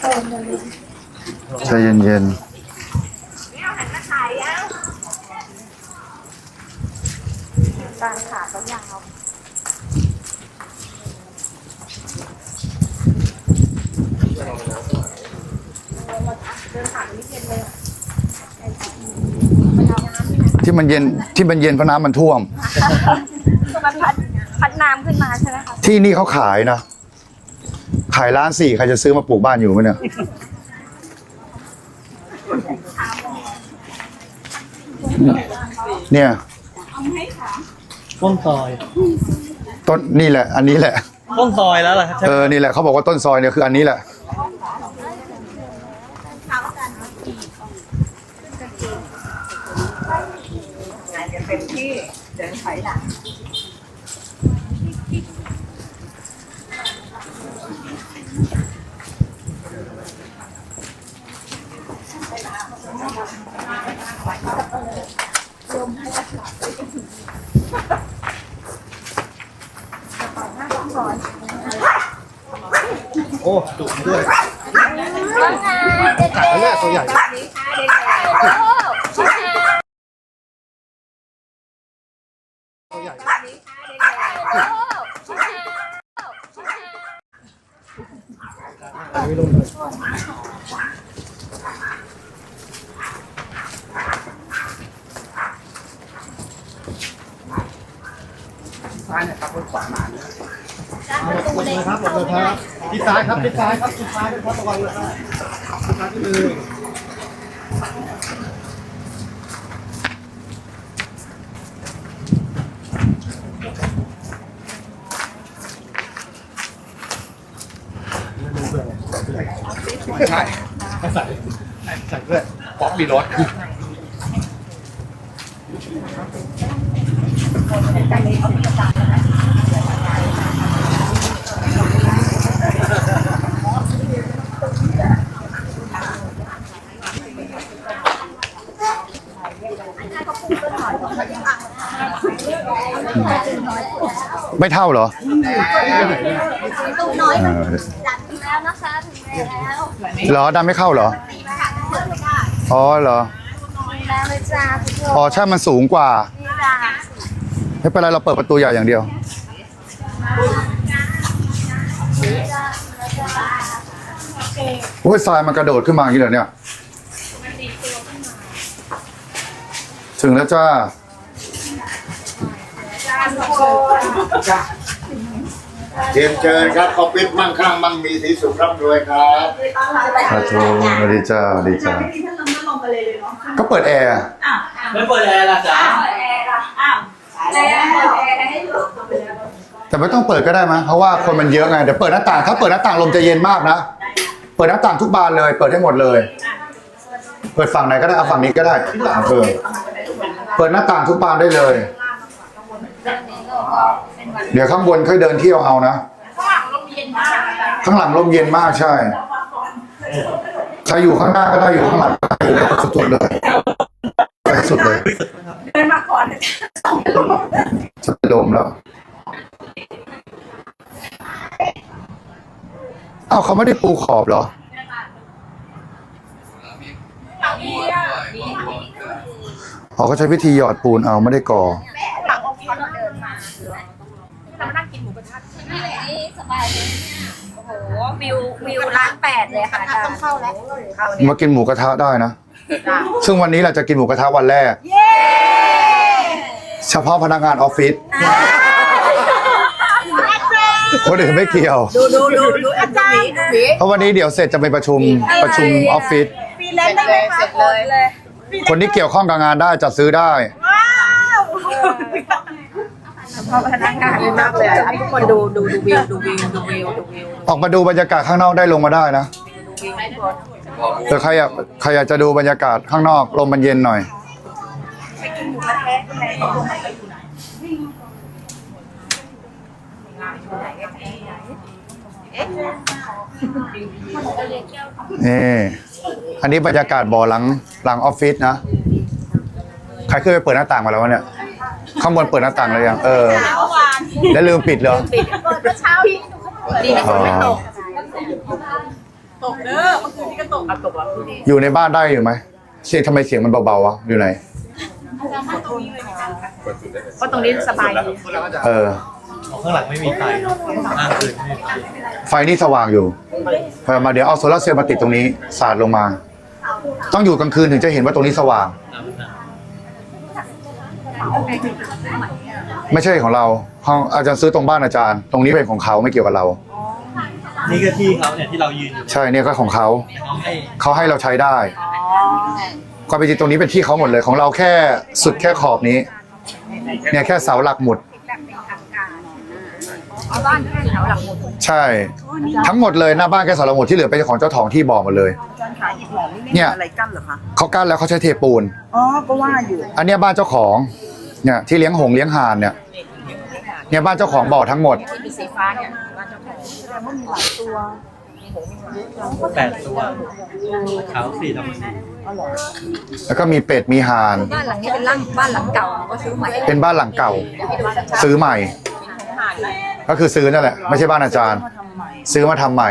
ใจเย็นการขาก็ยาวๆที่มันเย็นที่มันเย็นเพราะน้ำมันท่วม มันพัดพัดน้ำขึ้นมาใช่ไหมคะ ที่นี่เขาขายนะขายล้านสี่ใครจะซื้อมาปลูกบ้านอยู่ไหมเนี่ยเนี่ยต้นซอยต้นนี่แหละ อันนี้แหละต้นซอยแล้วล่ะครับเออนี่แหละเขาบอกว่าต้นซอยเนี่ยคืออันนี้แหละเป็นที่เดินถอยหลัง โอ้ดุด้วยว่าไงเด็กอันนี้ตัวใหญ่ไม่ลงเลยซ้ายเนี่ยครับรถขวามาเนี่ย ครับหมดเลยครับที่ซ้ายครับที่ซ้ายครับที่ซ้ายครับระวังเลยครับที่ซ้ายที่มือใช่ใส่ใส่ด้วยป๊อกมีรถไม่เท่าเหรอตูน้อยเออดันถึงแล้วนะคะถึงแล้วเหรอดำไม่เข้าเหรออ๋อเหรอถึงแล้วเลยจ้าทุกคนอ๋อใช่มันสูงกว่านี่จ้าไม่เป็นไรเราเปิดประตูใหญ่อย่างเดียวโอ้ยทรายมันกระโดดขึ้นมาอย่างนี้เหรอเนี่ยถึงแล้วจ้า เรียนเชิญครับออฟฟิศมั่งคั่งมั่งมีสีสุขร่ำรวยครับสาธุสวัสดีจ้าสวัสดีจ้าที่ท่านลงก็ลงไปเลยเลยเนาะก็เปิดแอร์ไม่เปิดแอร์ละจ้าอ้าวแล้วให้หลุดแต่ไม่ต้องเปิดก็ได้มั้ยเพราะว่าคนมันเยอะไงเดี๋ยวเปิดหน้าต่างถ้าเปิดหน้าต่างลมจะเย็นมากนะ เปิดหน้าต่างทุกบานเลย เปิดให้หมดเลย เปิดฝั่งไหนก็ได้เอาฝั่งนี้ก็ได้เออเปิดหน้าต่างทุกบานได้เลย เดี๋ยวข้างบนค่อยเดินเที่ยวเอานะ ข้างหลังลมเย็นมากใช่ใครอยู่ข้างหน้าก็ได้อยู่ข้างหลังก็ได้อยู่สุดๆเลยไปสุดเลยเดินมาก่อนจะเป็นลมแล้วเอ้าเขาไม่ได้ปูขอบเหรออ๋อเขาใช้วิธีหยอดปูนเอาไม่ได้ก่อ โอ้โหวิววิวร้านแปดเลยค่ะอาจารย์ต้องเข้าแล้วเข้าเนี่ยมากินหมูกระทะได้นะซึ่งวันนี้เราจะกินหมูกระทะวันแรกเฉพาะพนักงานออฟฟิศคนอื่นไม่เกี่ยว ดูดูดูดูอาจารย์เพราะวันนี้เดี๋ยวเสร็จจะไปประชุมประชุมออฟฟิศ ฟรีแลนซ์ได้ไหมคะเสร็จเลย คนที่เกี่ยวข้องกับงานได้จัดซื้อได้ว้าว พอพนักงานเลยมากเลยอะทุกคนดูดูดูวิวดูวิวดูวิวดูวิวออกมาดูบรรยากาศข้างนอกได้ลงมาได้นะแต่ใครอยากใครอยากจะดูบรรยากาศข้างนอกลมมันเย็นหน่อยนี่อันนี้บรรยากาศบ่อหลังหลังออฟฟิศนะ ใครเคยไปเปิดหน้าต่างมาแล้ววะเนี่ย ข้างบนเปิดหน้าต่างเลยยังเออเมื่อวานแล้วลืมปิดเหรอเปิดเมื่อเช้าพี่ดูเขาเปิดดีนะอ๋อตกเด้อเมื่อคืนนี้ก็ตกอะตกแล้วคืนนี้อยู่ในบ้านได้อยู่ไหมเสียงทำไมเสียงมันเบาๆวะอยู่ไหนเพราะตรงนี้สบายดีเออข้างหลังไม่มีไฟข้างคืนไม่มีไฟไฟนี่สว่างอยู่พอมาเดี๋ยวเอาโซลาร์เซลล์มาติดตรงนี้สาดลงมา ต้องอยู่กลางคืนถึงจะเห็นว่าตรงนี้สว่าง ไม่ใช่ของเราห้องอาจารย์ซื้อตรงบ้านอาจารย์ ตรงนี้เป็นของเขาไม่เกี่ยวกับเรา นี่ก็ที่เขาเนี่ยที่เรายืนอยู่ใช่เนี่ยก็ของเขาเขาให้เขาให้เราใช้ได้ความเป็นจริงตรงนี้เป็นที่เขาหมดเลยของเราแค่สุดแค่ขอบนี้ เนี่ยแค่เสาหลักหมุดเอาบ้านแค่แถวหลังหมดใช่ ทั้งหมดเลยหน้าบ้านแค่เสาหลักหมุดที่เหลือเป็นของเจ้าของที่บอกหมดเลยอาจารย์ขายอิฐหลอมนี่ไม่เนี่มียอะไรกั้นเหรอคะ เขากั้นแล้วเขาใช้เทปูน อ๋อ ก็ว่าอยู่ อันเนี้ยบ้านเจ้าของ เนี่ยที่เลี้ยงหงส์เลี้ยงห่านเนี่ยเนี่ยบ้านเจ้าของบ่อทั้งหมด ที่มีสีฟ้าเนี่ยบ้านเจ้าของแสดงว่ามีหลายตัวแปดตัวขาวสี่ดำสี่แล้วก็มีเป็ดมีห่าน บ้านหลังนี้เป็นร่างบ้านหลังเก่าก็ซื้อใหม่เป็นบ้านหลังเก่า ซื้อใหม่ ก็คือซื้อนั่นแหละ ไม่ใช่บ้านอาจารย์มาทำใหม่ซื้อมาทำใหม่